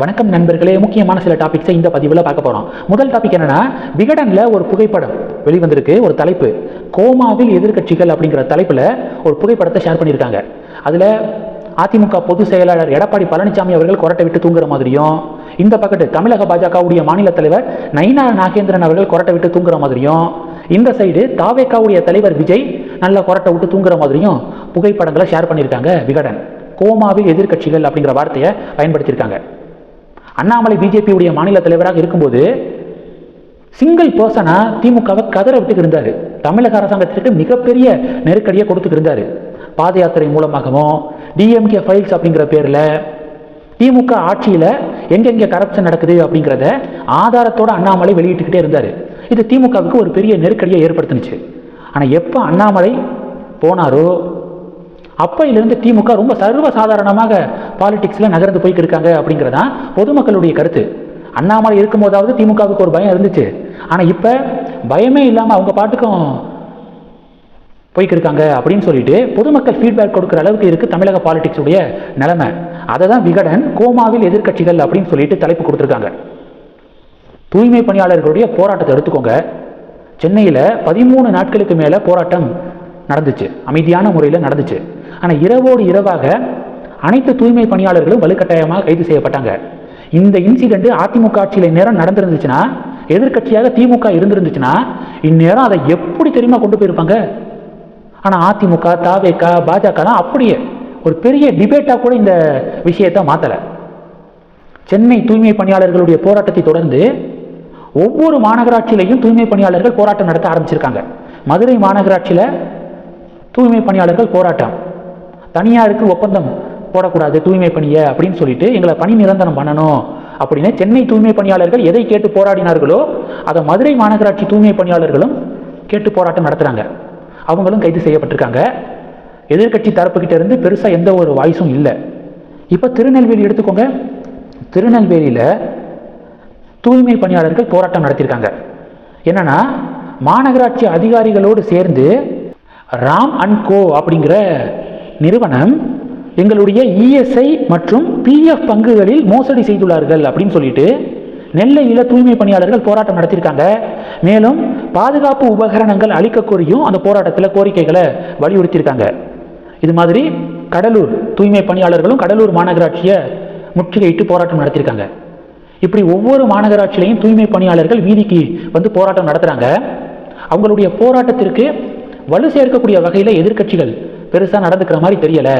வணக்கம் நண்பர்களே. முக்கியமான சில டாபிக்ஸை இந்த பதிவில் பார்க்க போகிறோம் முதல் டாபிக் என்னன்னா விகடனில் ஒரு புகைப்படம் வெளிவந்திருக்கு ஒரு தலைப்பு. கோமாவில் எதிர்க்கட்சிகள் அப்படிங்கிற தலைப்பில் ஒரு புகைப்படத்தை ஷேர் பண்ணியிருக்காங்க. அதில் அதிமுக பொதுச் செயலாளர் எடப்பாடி பழனிசாமி அவர்கள் கொரட்டை விட்டு தூங்குற மாதிரியும் இந்த பக்கத்து தமிழக பாஜகவுடைய மாநில தலைவர் நைனா நாகேந்திரன் அவர்கள் கொரட்டை விட்டு தூங்குற மாதிரியும் இந்த சைடு தாவேக்காவுடைய தலைவர் விஜய் நல்ல கொரட்டை விட்டு தூங்குற மாதிரியும் புகைப்படங்களை ஷேர் பண்ணியிருக்காங்க விகடன். கோமாவில் எதிர்க்கட்சிகள் அப்படிங்கிற வார்த்தையை பயன்படுத்தியிருக்காங்க. அண்ணாமலை பிஜேபியுடைய மாநில தலைவராக இருக்கும்போது சிங்கிள் பர்சனா திமுகவை கதற விட்டு இருந்தார். தமிழக அரசாங்கத்திற்கு மிகப்பெரிய நெருக்கடியை கொடுத்துட்டு இருந்தார். பாத யாத்திரை மூலமாகவும் டிஎம்கே ஃபைல்ஸ் அப்படிங்கிற பேரில் திமுக ஆட்சியில் எங்கெங்கே கரப்ஷன் நடக்குது அப்படிங்கிறத ஆதாரத்தோட அண்ணாமலை வெளியிட்டுக்கிட்டே இருந்தார். இது திமுகவுக்கு ஒரு பெரிய நெருக்கடியை ஏற்படுத்துனுச்சு. ஆனால் எப்போ அண்ணாமலை போனாரோ அப்பையிலிருந்து திமுக ரொம்ப சர்வ சாதாரணமாக பாலிடிக்ஸில் நகர்ந்து போய்க்கு இருக்காங்க அப்படிங்கிறதான் பொதுமக்களுடைய கருத்து. அண்ணாமலை இருக்கும்போதாவது திமுகவுக்கு ஒரு பயம் இருந்துச்சு. ஆனால் இப்போ பயமே இல்லாமல் அவங்க பாட்டுக்கும் போய்க்கு இருக்காங்க அப்படின்னு சொல்லிட்டு பொதுமக்கள் ஃபீட்பேக் கொடுக்குற அளவுக்கு இருக்குது தமிழக பாலிடிக்ஸுடைய நிலைமை. அதை தான் விகடன் கோமாவில் எதிர்க்கட்சிகள் அப்படின்னு சொல்லிட்டு தலைப்பு கொடுத்துருக்காங்க. தூய்மை பணியாளர்களுடைய போராட்டத்தை எடுத்துக்கோங்க. சென்னையில் பதிமூணு நாட்களுக்கு மேலே போராட்டம் நடந்துச்சு. அமைதியான முறையில் நடந்துச்சு. ஆனால் இரவோடு இரவாக அனைத்து தூய்மை பணியாளர்களும் வலுக்கட்டாயமாக கைது செய்யப்பட்டாங்க. இந்த இன்சிடென்ட் அதிமுக ஆட்சியில் நேரம் நடந்திருந்துச்சுன்னா எதிர்க்கட்சியாக திமுக இருந்திருந்துச்சுன்னா இந்நேரம் அதை எப்படி தெரியுமா கொண்டு போயிருப்பாங்க? ஆனால் அதிமுக தாவேக்கா பாஜகலாம் அப்படியே ஒரு பெரிய டிபேட்டாக கூட இந்த விஷயத்தை மாற்றலை சென்னை தூய்மை பணியாளர்களுடைய போராட்டத்தை தொடர்ந்து ஒவ்வொரு மாநகராட்சியிலையும் தூய்மை பணியாளர்கள் போராட்டம் நடத்த ஆரம்பிச்சிருக்காங்க. மதுரை மாநகராட்சியில் தூய்மை பணியாளர்கள் போராட்டம். தனியாருக்கு ஒப்பந்தம் போடக்கூடாது தூய்மை பணியை அப்படின்னு சொல்லிட்டு எங்களை பணி நிரந்தரம் பண்ணணும் அப்படின்னு சென்னை தூய்மை பணியாளர்கள் எதை கேட்டு போராடினார்களோ அதை மதுரை மாநகராட்சி தூய்மை பணியாளர்களும் கேட்டு போராட்டம் நடத்துகிறாங்க அவங்களும் கைது செய்யப்பட்டிருக்காங்க. எதிர்க்கட்சி தரப்புக்கிட்ட இருந்து பெருசாக எந்த ஒரு வாய்ஸும் இல்லை. இப்போ திருநெல்வேலி எடுத்துக்கோங்க. திருநெல்வேலியில் தூய்மை பணியாளர்கள் போராட்டம் நடத்தியிருக்காங்க என்னன்னா மாநகராட்சி அதிகாரிகளோடு சேர்ந்து ராம் அண்ட் கோ அப்படிங்கிற நிறுவனம் எங்களுடைய இஎஸ்ஐ மற்றும் பிஎஃப் பங்குகளில் மோசடி செய்துள்ளார்கள் அப்படின்னு சொல்லிட்டு நெல்லையில் தூய்மை பணியாளர்கள் போராட்டம் நடத்தியிருக்காங்க. மேலும் பாதுகாப்பு உபகரணங்கள் அளிக்க கோரியும் அந்த போராட்டத்தில் கோரிக்கைகளை வலியுறுத்தியிருக்காங்க. இது மாதிரி கடலூர் தூய்மை பணியாளர்களும் கடலூர் மாநகராட்சியை முற்றுகையிட்டு போராட்டம் நடத்தியிருக்காங்க. இப்படி ஒவ்வொரு மாநகராட்சியிலையும் தூய்மை பணியாளர்கள் வீதிக்கு வந்து போராட்டம் நடத்துகிறாங்க அவங்களுடைய போராட்டத்திற்கு வலு சேர்க்கக்கூடிய வகையில் எதிர்க்கட்சிகள் பெருசாக நடந்துக்கிற மாதிரி தெரியலை.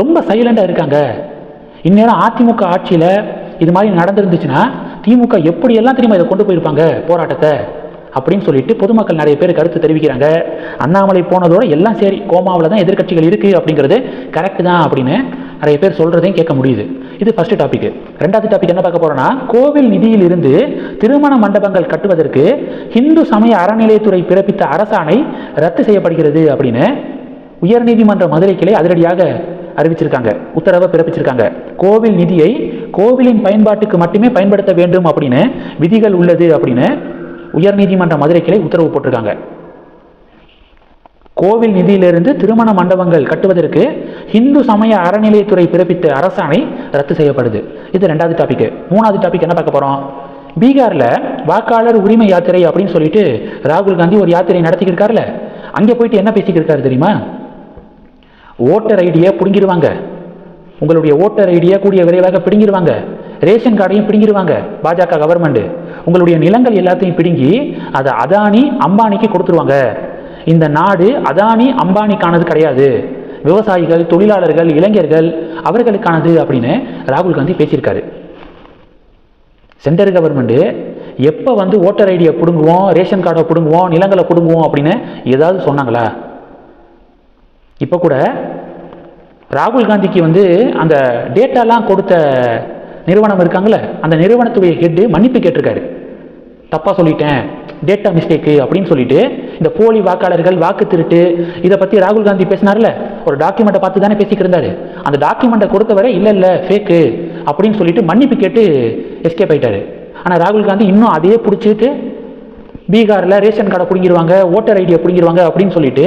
ரொம்ப சைலண்டாக இருக்காங்க. இந்நேரம் அதிமுக ஆட்சியில் இது மாதிரி நடந்துருந்துச்சுன்னா திமுக எப்படியெல்லாம் தெரியுமா இதை கொண்டு போயிருப்பாங்க போராட்டத்தை? அப்படின்னு சொல்லிட்டு பொதுமக்கள் நிறைய பேர் கருத்து தெரிவிக்கிறாங்க. அண்ணாமலை போனதோட எல்லாம் சரி கோமாவில் தான் எதிர்க்கட்சிகள் இருக்குது அப்படிங்கிறது கரெக்ட் தான் அப்படின்னு நிறைய பேர் சொல்கிறதையும் கேட்க முடியுது. இது ஃபஸ்ட்டு டாபிக் ரெண்டாவது டாபிக் என்ன பார்க்க போகிறோன்னா கோவில் நிதியில் இருந்து திருமண மண்டபங்கள் கட்டுவதற்கு இந்து சமய அறநிலையத்துறை பிறப்பித்த அரசாணை ரத்து செய்யப்படுகிறது அப்படின்னு உயர்நீதிமன்ற மதுரை கிளை அதிரடியாக அறிவிச்சிருக்காங்க. உத்தரவை பிறப்பிச்சிருக்காங்க. கோவில் நிதியை கோவிலின் பயன்பாட்டுக்கு மட்டுமே பயன்படுத்த வேண்டும் அப்படின்னு விதிகள் உள்ளது அப்படின்னு உயர்நீதிமன்ற மதுரை கிளை உத்தரவு போட்டிருக்காங்க. கோவில் நிதியிலிருந்து திருமண மண்டபங்கள் கட்டுவதற்கு இந்து சமய அறநிலையத்துறை பிறப்பித்த அரசாணை ரத்து செய்யப்படுது. இது ரெண்டாவது டாபிக் மூணாவது டாபிக் என்ன பார்க்க போறோம்? பீகாரில் வாக்காளர் உரிமை யாத்திரை அப்படின்னு சொல்லிட்டு ராகுல் காந்தி ஒரு யாத்திரை நடத்திக்கிட்டு இருக்காருல்ல. அங்கே போயிட்டு என்ன பேசிக்கிட்டு இருக்காரு தெரியுமா? ஓட்டர் ஐடியை பிடுங்கிடுவாங்க உங்களுடைய ஓட்டர் ஐடியை கூடிய விரைவாக பிடுங்கிடுவாங்க ரேஷன் கார்டையும் பிடுங்கிடுவாங்க பாஜக கவர்மெண்ட் உங்களுடைய நிலங்கள் எல்லாத்தையும் பிடுங்கி அதை அதானி அம்பானிக்கு கொடுத்துருவாங்க. இந்த நாடு அதானி அம்பானிக்கானது கிடையாது. விவசாயிகள் தொழிலாளர்கள் இளைஞர்கள் அவர்களுக்கானது அப்படின்னு ராகுல் காந்தி பேசியிருக்காரு. சென்ட்ரல் கவர்மெண்ட்டு எப்போ வந்து ஓட்டர் ஐடியை பிடுங்குவோம் ரேஷன் கார்டை பிடுங்குவோம் நிலங்களை பிடுங்குவோம் அப்படின்னு ஏதாவது சொன்னாங்களா? இப்போ கூட ராகுல் காந்திக்கு வந்து அந்த டேட்டாலாம் கொடுத்த நிறுவனம் இருக்காங்களே அந்த நிறுவனத்துடைய ஹெட்டு மன்னிப்பு கேட்டிருக்காரு. தப்பாக சொல்லிட்டேன் டேட்டா மிஸ்டேக்கு அப்படின்னு சொல்லிட்டு இந்த போலி வாக்காளர்கள் வாக்கு திருட்டு இதை பற்றி ராகுல் காந்தி பேசினார்ல ஒரு டாக்குமெண்ட்டை பார்த்து தானே பேசிக்கிட்டு இருந்தாரு. அந்த டாக்குமெண்ட்டை கொடுத்தவரை இல்லை இல்லை ஃபேக்கு அப்படின்னு சொல்லிட்டு மன்னிப்பு கேட்டு எஸ்கேப் ஆயிட்டாரு. ஆனால் ராகுல் காந்தி இன்னும் அதையே பிடிச்சிட்டு பீகாரில் ரேஷன் கார்டை பிடிங்கிருவாங்க ஓட்டர் ஐடியை பிடிங்கிருவாங்க அப்படின்னு சொல்லிட்டு